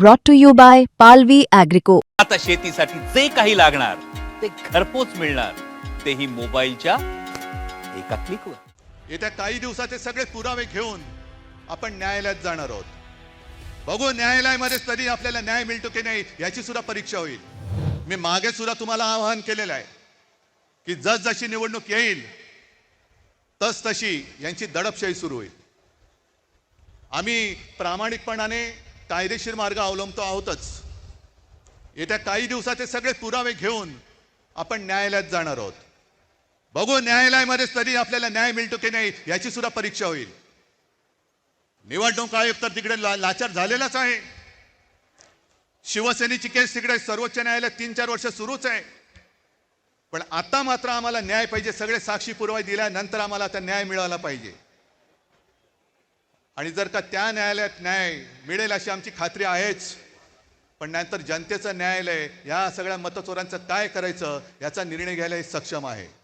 brought to you by Palvi Agrico. आता शेतीसाठी जे काही लागणार ते घरपोच मिळणार. तेही मोबाईलच्या एका क्लिकवर येत्या काही दिवसाचे सगळे पुरावे घेऊन आपण न्यायालयात जाणार आहोत. बघू न्यायालयामध्ये तरी आपल्याला न्याय मिळतो की नाही याची सुद्धा परीक्षा होईल. मी मागे सुद्धा तुम्हाला आवाहन केलेलं आहे की जसजशी निवडणूक येईल तस तशी यांची दडपशाही सुरू होईल. आम्ही प्रामाणिकपणाने कायदेशीर मार्ग अवलंबतो आहोतच. येत्या काही दिवसाचे सगळे पुरावे घेऊन आपण न्यायालयात जाणार आहोत. बघू न्यायालयामध्ये तरी आपल्याला न्याय मिळतो की नाही याची सुद्धा परीक्षा होईल. निवडणूक आयोग तर तिकडे ला- लाचार झालेलाच आहे. शिवसेनेची केस तिकडे सर्वोच्च न्यायालयात तीन चार वर्ष सुरूच आहे. पण आता मात्र आम्हाला न्याय पाहिजे सगळे साक्षी पुरावे दिल्यानंतर आम्हाला आता न्याय मिळाला पाहिजे. आणि जर का त्या न्यायालयात न्याय मिळेल अशी आमची खात्री आहेच. पण नंतर जनतेचं न्यायालय या सगळ्या मतचोरांचं काय करायचं याचा निर्णय घ्यायला हे सक्षम आहे.